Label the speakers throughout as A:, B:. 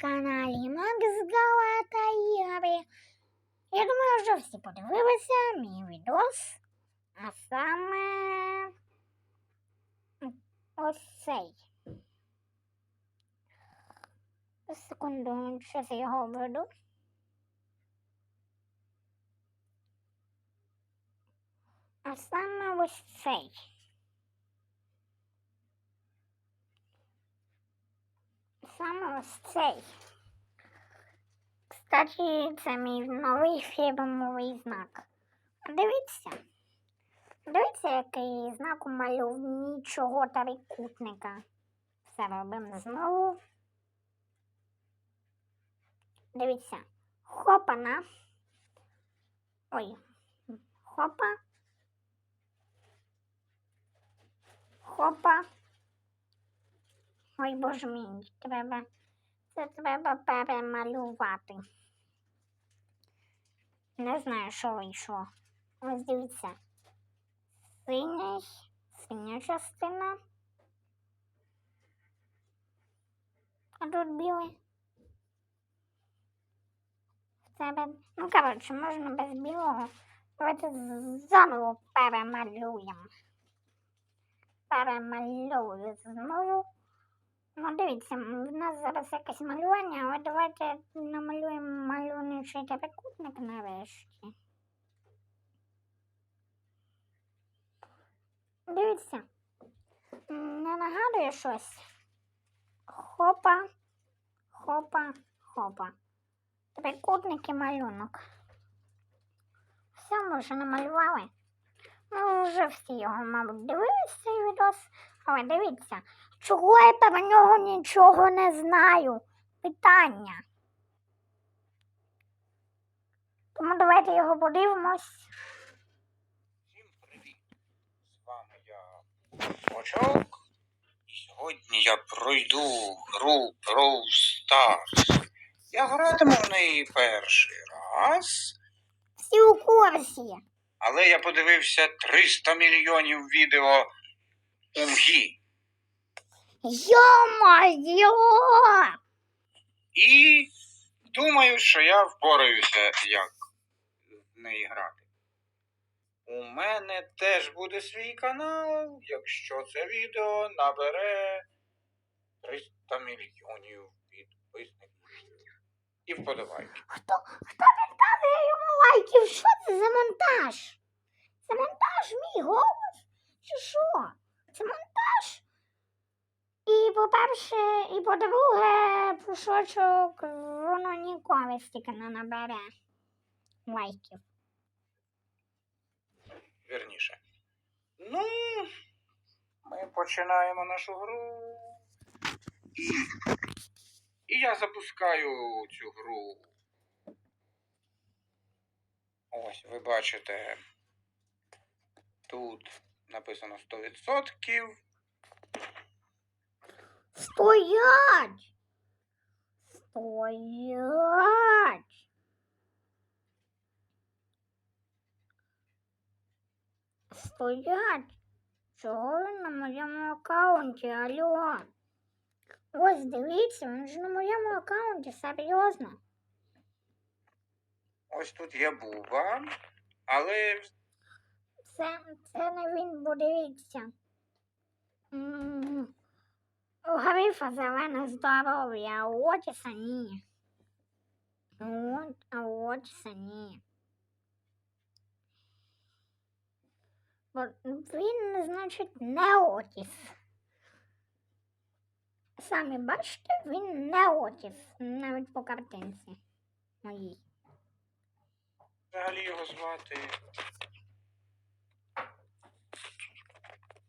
A: каналі Макс Галата Ігри. Я думаю, вже всі подивилися мій відос, а саме ось цей. Секунду, зараз я його введу. А саме ось цей. Саме ось цей. Кстати, це мій новий фірмовий знак. Дивіться. Дивіться, який знак у мальовничого трикутника. Все робимо знову. Дивіться. Хопана. Ой. Хопа. Хопа. Ой, боже мій, треба. Це треба перемалювати. Не знаю, що вийшло. Ось дивіться. Синій, синя частина. А тут білий. Тебе. Ну, коротше, можна без білого. Давайте заново перемалюємо. Перемалюю знову. Ну, дивіться, в нас зараз якесь малювання, але давайте намалюємо малюничий трикутник нарешті. Дивіться, не нагадує щось. Хопа, хопа, хопа. Трикутник і малюнок. Все, ми вже намалювали. Ну, вже всі його, мабуть, дивилися цей відос. Але дивіться, чого я про нього нічого не знаю? Питання. Тому давайте його подивимось.
B: Всім привіт! З вами я Очок. І сьогодні я пройду гру Brawl Stars. Я гратиму в неї перший раз,
A: Всі у курсі.
B: але я подивився 300 мільйонів відео у МГІ.
A: Йо-моє!
B: І думаю, що я впораюся, як в неї грати. У мене теж буде свій канал, якщо це відео набере 300 мільйонів підписників. І вподобайки.
A: Хто, хто відказує йому лайків? Що це за монтаж? Це монтаж мій голос? Чи що? Це монтаж? І по-перше, і по-друге, пушочок, воно ніколи стільки не набере лайків.
B: Вірніше. Ну, ми починаємо нашу гру. І, я запускаю цю гру. Ось, ви бачите, тут написано 100%.
A: Стоять! Стоять! Стоять! Чого ви на моєму аккаунті, алло? Ось дивіться, він ж на моєму аккаунті, серйозно.
B: Ось тут є буба, але
A: Це, це не він, бо дивіться. М, ні. От, а у Отіса ні. Бо він, значить, не Отіс. Самі бачите, він не Отіс, навіть по картинці моїй.
B: взагалі його звати.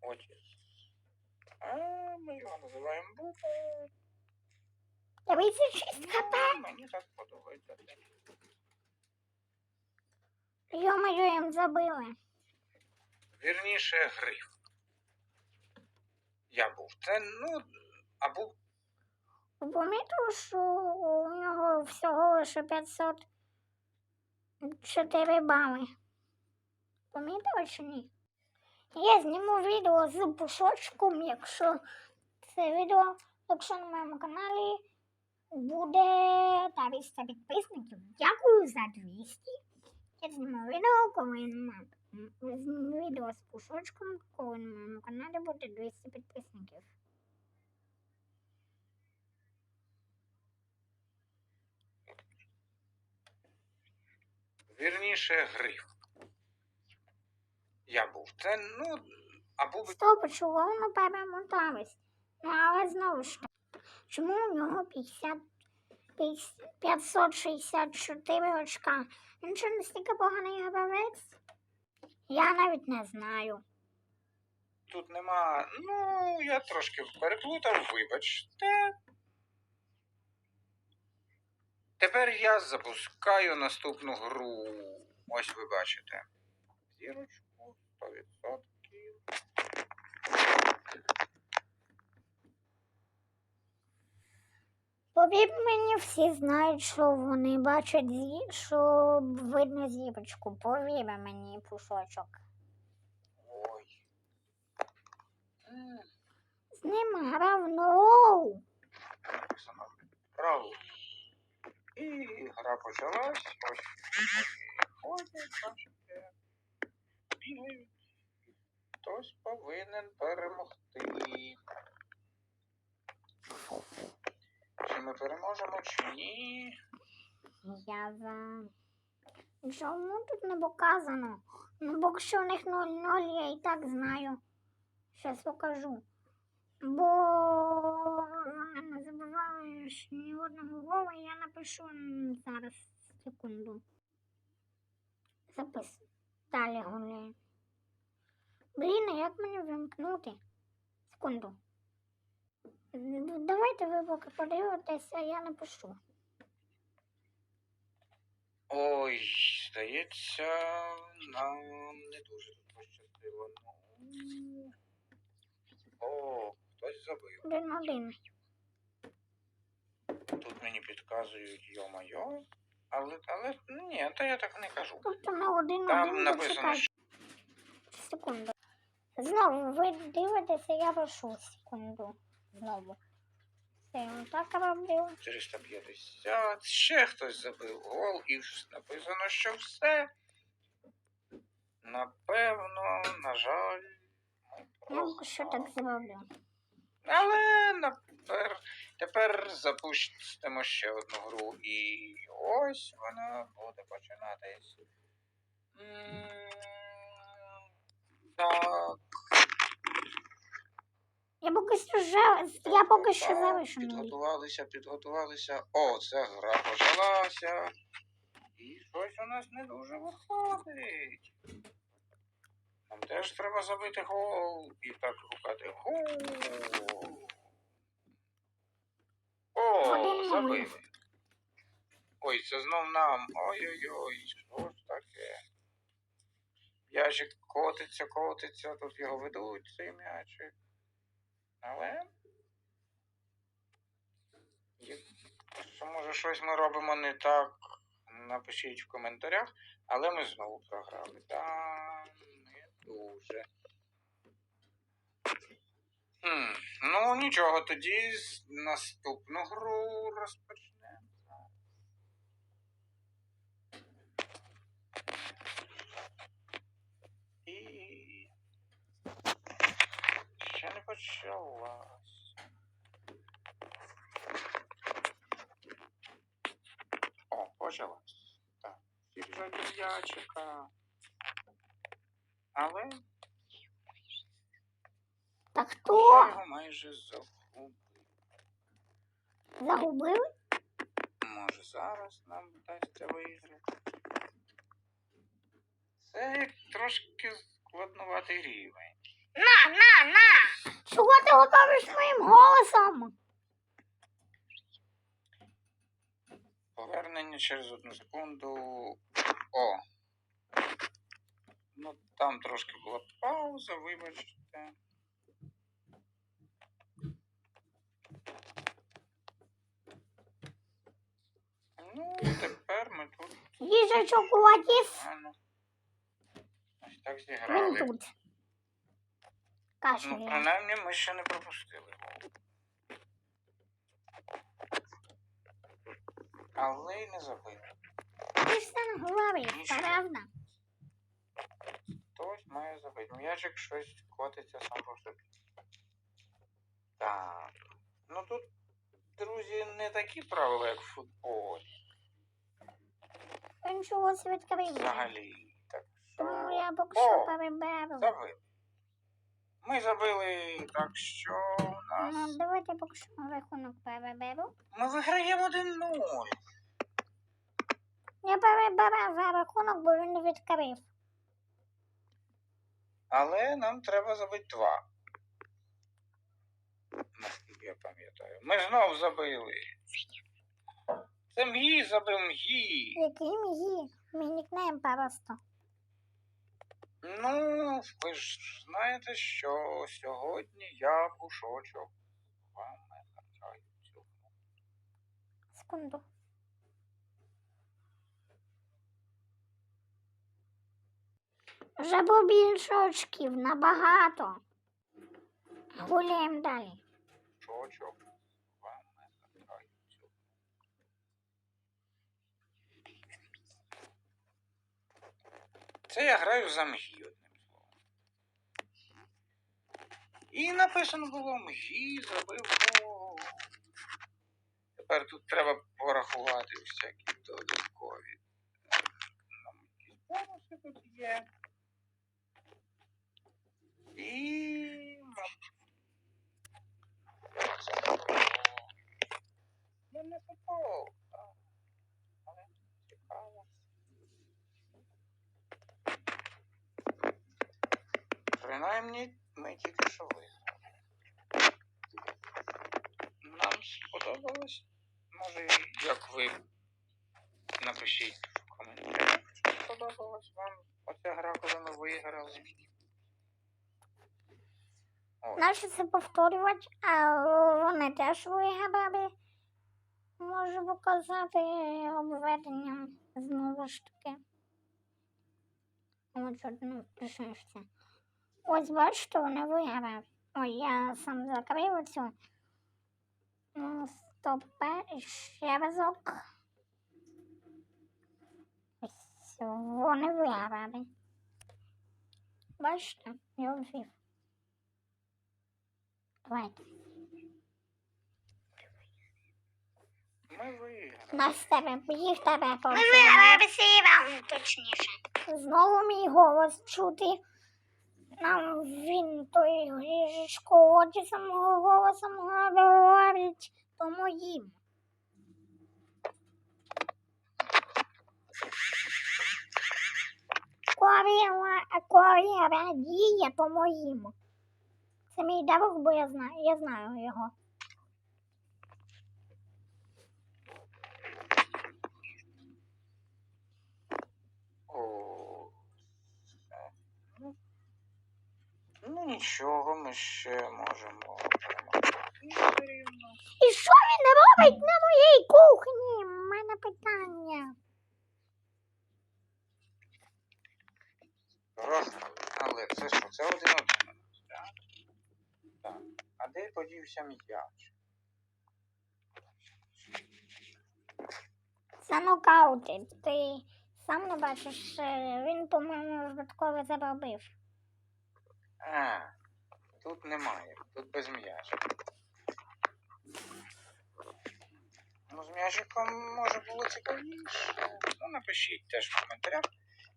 B: Отіс. А ми його називаємо Буба.
A: 6 хп.
B: Ну, Мені так подобається.
A: Йо-моє, їм забили.
B: Вірніше, гриф. Я був. Це, ну, а був
A: Помітив, що у нього всього лише 504 бали. Помітив чи ні? Я зніму відео з пушочком, якщо це відео, якщо на моєму каналі буде 300 підписників. Дякую за 200. Я зніму відео, коли на відео з пушочком, коли на моєму каналі буде 200 підписників.
B: Вірніше, гриф. Я був. Це, ну, або ви
A: Стоп, чого воно перемоталось? Ну, але знову ж таки, чому у нього 50, 50 564 очка? Він що настільки поганий гравець? Я навіть не знаю.
B: тут нема. Ну, я трошки переплутав, вибачте. Тепер я запускаю наступну гру. Ось ви бачите. Зірочку 100%.
A: Повір мені, всі знають, що вони бачать зі, що видно зірочку. Повір мені, пушочок.
B: Ой.
A: З ним грав ноу.
B: Написано. І гра почалась. Ось бачите. Бігають. Хтось повинен перемогти. Чи ми переможемо, чи ні?
A: Я за. Чому тут не показано? Ну, бо що у них 0-0, я і так знаю. Щас покажу. Бо вони не забуваєш ні одного гола, я напишу зараз секунду. Запис. Далі гуляю. Блін, а як мені вимкнути? Секунду. Давайте ви поки подивитесь, а я напишу.
B: Ой, здається, нам не дуже тут пощастило. Ну. О, хтось забив.
A: Один-один.
B: Тут мені підказують йо-моє. Але, але ні, то я так не кажу.
A: Тобто на один
B: Там
A: один
B: написано, що
A: Секунду. Знову ви дивитеся, я пишу секунду. Знову. Це я так роблю.
B: 450. Ще хтось забив гол і написано, що все. Напевно, на жаль,
A: Я що так зроблю.
B: Але напер... тепер запустимо ще одну гру. І ось вона буде починатись. Так.
A: Я поки що вже, я поки що залишений.
B: Підготувалися, підготувалися. О, це гра почалася. І щось у нас не дуже виходить. Нам теж треба забити гол і так гукати гол.
A: Гол.
B: Ой, це знов нам. Ой-ой-ой, що ж таке? М'ячик котиться, котиться, тут його ведуть, цей м'ячик. Але. Якщо може щось ми робимо не так, напишіть в коментарях, але ми знову програли. Та не дуже. Хм, ну нічого, тоді наступну гру розпочнемо. І ще не почалась. О, почалась. Так, вже до. Але
A: Та
B: я його майже загубив.
A: Загубили?
B: Може зараз нам вдасться виграти. Це трошки складнуватий рівень.
A: На, на, на! Чого ти готовиш моїм голосом?
B: Повернення через одну секунду. О. Ну, там трошки була пауза, вибачте. Ну, тепер ми тут
A: Владіс,
B: нормально. Ось так
A: він
B: зіграли.
A: тут.
B: Ну, принаймні ми ще не пропустили я й не забив.
A: Ти ж сам говорив,
B: Нічого.
A: правда?
B: Хтось має забити. М'ячик щось котиться сам по собі. Так. Ну тут, друзі, не такі правила, як в футболі.
A: Він чогось відкрив.
B: Взагалі. Так
A: Тому я поки що переберу.
B: Забили. Ми забили, так що у
A: Ну,
B: нас.
A: давайте поки що рахунок переберу.
B: Ми виграємо 1-0.
A: Я перебирав за рахунок, бо він відкрив.
B: Але нам треба забити два. Наскільки я пам'ятаю. Ми знов забили. Це мгі забив мгі.
A: Який мій? Мій нікнейм просто.
B: Ну, ви ж знаєте, що сьогодні я пушочок.
A: Секунду. Вже побільше очків, набагато. Гуляємо далі.
B: Пушочок. Вам не навчаю цього. Це я граю за мгі, одним словом. І написано було мгі, забив гол. Тепер тут треба порахувати всякі додаткові. е, Нам бонуси тут є. І. мабуть, це було- Ну, не футбол, так. Але цікаво. Принаймні, ми тільки що виграли. Нам сподобалось. Може, як ви напишіть в коментарях, чи сподобалась вам оця гра, коли ми виграли.
A: Наші це повторювати, а вони теж виграли. Можу показати обведенням знову ж таки. Ось одну пишешся. Ось бачите, вони виграли. Ой, я сам закрив оцю. Ну, стопе, ще разок. Ось, вони виграли. Бачите, я ввів. Давайте.
B: Ми виграли.
A: Нас тебе, їх Ми виграли точніше. Знову мій голос чути. Нам він той грішко очі самого голосом говорить, то моїм. Коріла, коріла діє по моїм. Це мій друг, бо я знаю, я знаю його.
B: О, все. Ну, ну нічого, ми ще можемо перемогти.
A: І що він робить на моїй кухні? У мене питання.
B: Програли. Але це що? Це один один так? Так. А де подівся м'яч?
A: Це нокаути. Ти сам не бачиш, е, він, по-моєму, випадково заробив.
B: А, тут немає, тут без м'яча. Ну, з м'ячиком може було цікавіше. Ну, напишіть теж в коментарях,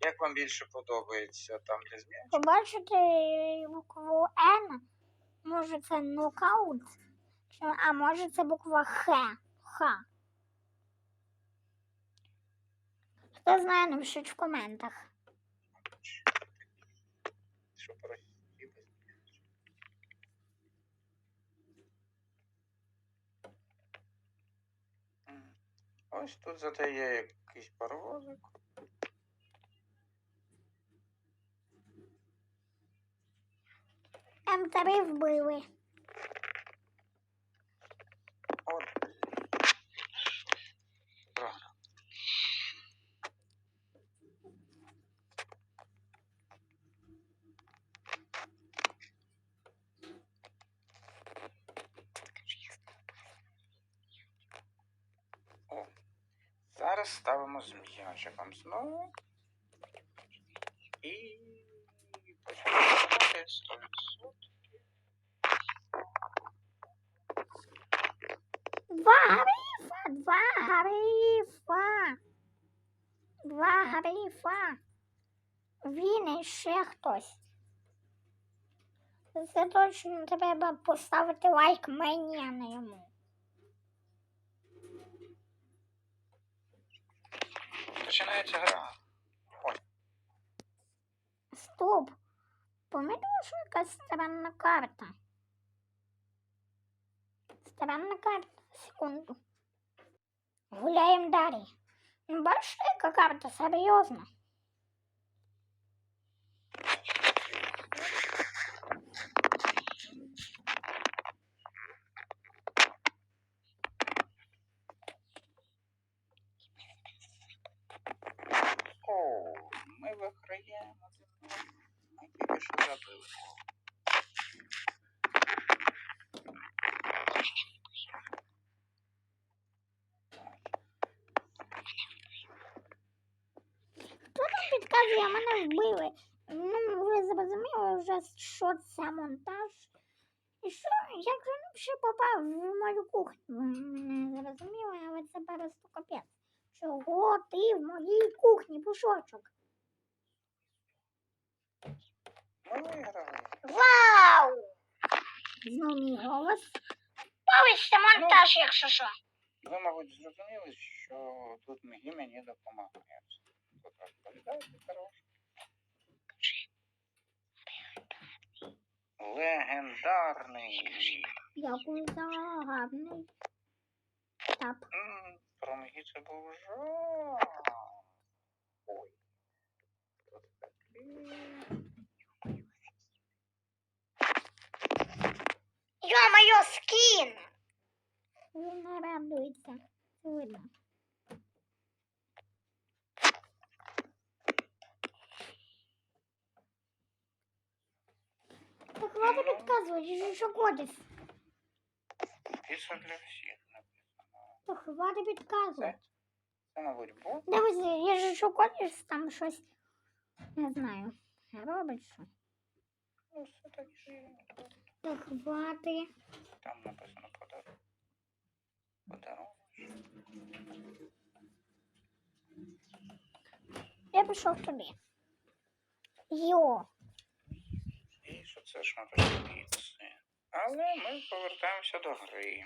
B: як вам більше подобається там, де з м'ячем.
A: Побачите букву Н, може це нокаут, а може це буква Х. Х. Хто знає, напишіть в коментах.
B: Що прості без м'яча. М. Ось тут зате є якийсь паровозик.
A: М3 вбили.
B: От. Програв. О, за зараз ставимо з м'ячиком знову. І починаємо грати 100%.
A: Два грифа, два грифа. Два грифа. Він ще хтось. Це точно треба поставити лайк мені, а не йому.
B: Починається гра.
A: Стоп. Помітила, що якась странна карта? Странна карта. Секунду. Гуляємо далі. Ну, Бачиш, яка карта серйозна.
B: О, ми виграємо. Ми тільки що забили.
A: Хто там підказує, мене вбили. Ну, ви зрозуміли вже, що це монтаж. І що, як же він ще попав в мою кухню? Ви мене зрозуміли, але це просто капець. Чого ти в моїй кухні, пушочок?
B: Ми виграли.
A: Вау! Знов мій голос. Повість монтаж, якщо що.
B: Ви, мабуть, зрозуміли, що тут Мегі мені допомагає. Тут розповідайте, хорош. Легендарний.
A: Дякую за гарний тап.
B: М, Про Мегі це був жах. Ой. Тут такий.
A: Ё-моё, скін! Він не радується. Видно. Так хватит підказувати, що кодиш.
B: І для всіх написано.
A: Так хватит підказувати.
B: Це, мабуть, бот.
A: Дивись, я же що кодиш, там щось, не знаю, робить що.
B: Ну, все таки.
A: Так хватить.
B: Там написано подарунок. Подарунок.
A: Я пішов туди. Йо.
B: І що це шматочок піци. Але ми повертаємося до гри.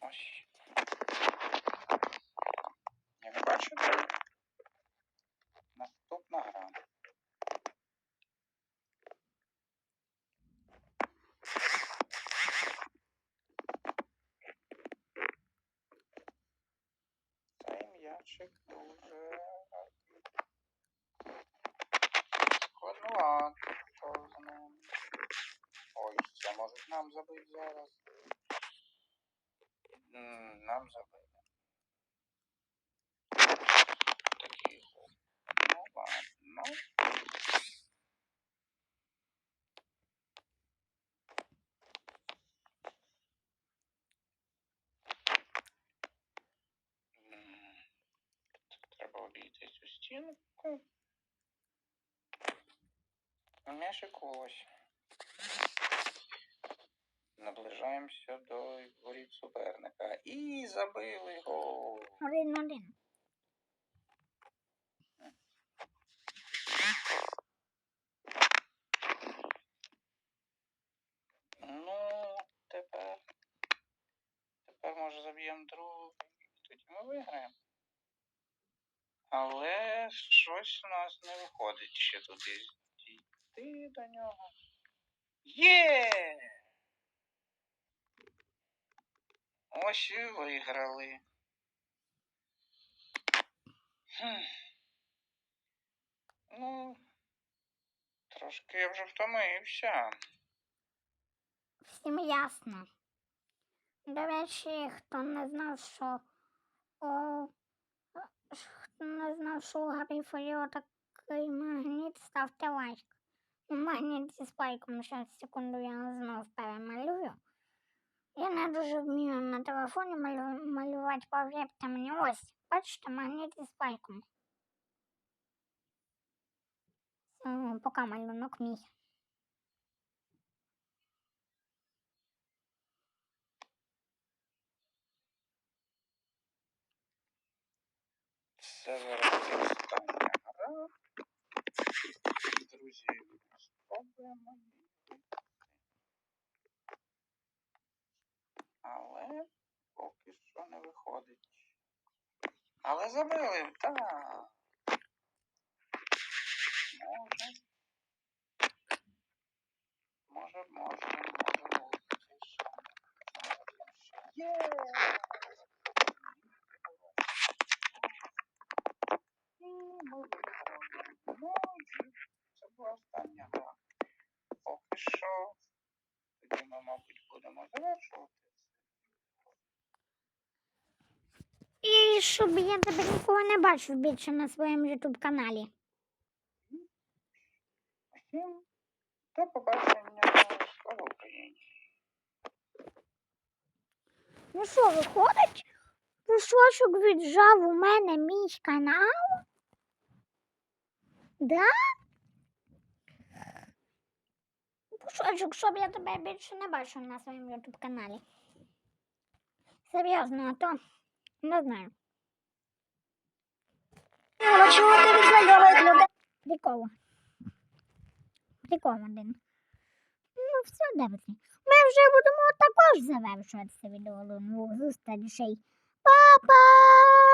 B: Ось. Як бачите, наступна гра. Цей м'ячик дуже складновато з ним. Ой, це можуть нам забити зараз. Нам забили. Такий гол. Ну ладно. М, Треба обійти цю стінку. М'ячик ось. Наближаємося до воріт суперника. І забили гол.
A: Один один.
B: Ну, тепер. Тепер може заб'ємо другий. І тоді ми виграємо. Але щось у нас не виходить ще туди дійти до нього. Є! Ось і виграли. Хм. Ну, трошки я вже втомився.
A: Всім ясно. До речі, хто не знав, що хто не знав, що у Гаррі Форіо такий магніт, ставте лайк. У мене зі спайком зараз секунду я знов перемалюю. Я не дуже вмію на телефоні малю... малювати, повірте мені. Ось, бачите, магніт зі спайком. Це поки малюнок мій.
B: Це зараз остання гра. Друзі, спробуємо її виграти. Але поки що не виходить. Але забили, так. Може. Може, може, може шанс. Є! І ми виграли. Ну, і це була остання гра. Поки що. Тоді ми, мабуть, будемо завершувати.
A: І щоб я тебе ніколи не бачив більше на своєму ютуб каналі.
B: Всім до побачення. Слава Україні!
A: Ну що, виходить? Пушочок віджав у мене мій канал? Да? Пушочок, щоб я тебе більше не бачив на своєму ютуб каналі. Серйозно, а то не знаю. Прикол. Прикол один. Ну, все, дивіться. Ми вже будемо також завершувати це відео. Ну, зустрічей. Па-па!